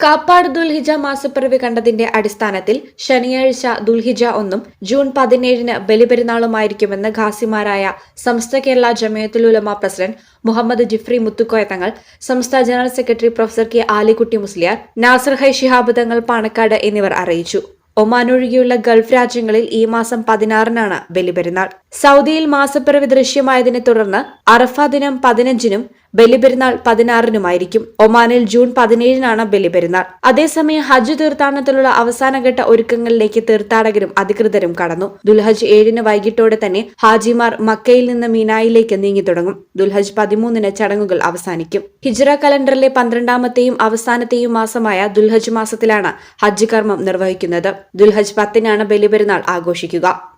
കാപ്പാട് ദുൽഹിജ മാസപ്പിറവി കണ്ടതിന്റെ അടിസ്ഥാനത്തിൽ ശനിയാഴ്ച ദുൽഹിജ ഒന്നും ജൂൺ പതിനേഴിന് ബലിപെരുന്നാളുമായിരിക്കുമെന്ന് ഖാസിമാരായ സംസ്ഥ കേരള ജമയത്തുലുലമ പ്രസിഡന്റ് മുഹമ്മദ് ജിഫ്രി മുത്തുക്കോയ തങ്ങൾ സംസ്ഥാന general secretary professor K Alikutty Musliyar Nasar high Shihab Thangal Panakkad എന്നിവർ അറിയിച്ചു. ഒമാൻ ഒഴികെയുള്ള ഗൾഫ് രാജ്യങ്ങളിൽ ഈ മാസം പതിനാറിനാണ് ബലിപെരുന്നാൾ. സൗദിയിൽ മാസപ്പിറവി ദൃശ്യമായതിനെ തുടർന്ന് അറഫ ദിനം പതിനഞ്ചിനും ബലിപെരുന്നാൾ പതിനാറിനുമായിരിക്കും. ഒമാനിൽ ജൂൺ പതിനേഴിനാണ് ബലിപെരുന്നാൾ. അതേസമയം ഹജ്ജ് തീർത്ഥാടനത്തിലുള്ള അവസാനഘട്ട ഒരുക്കങ്ങളിലേക്ക് തീർത്ഥാടകരും അധികൃതരും കടന്നു. ദുൽഹജ് ഏഴിന് വൈകിട്ടോടെ തന്നെ ഹാജിമാർ മക്കയിൽ നിന്ന് മീനായിലേക്ക് നീങ്ങി തുടങ്ങും. ദുൽഹജ് പതിമൂന്നിന് ചടങ്ങുകൾ അവസാനിക്കും. ഹിജ്റ കലണ്ടറിലെ പന്ത്രണ്ടാമത്തെയും അവസാനത്തെയും മാസമായ ദുൽഹജ് മാസത്തിലാണ് ഹജ്ജ് കർമ്മം നിർവഹിക്കുന്നത്. ദുൽഹജ് പത്തിനാണ് ബലിപെരുന്നാൾ ആഘോഷിക്കുക.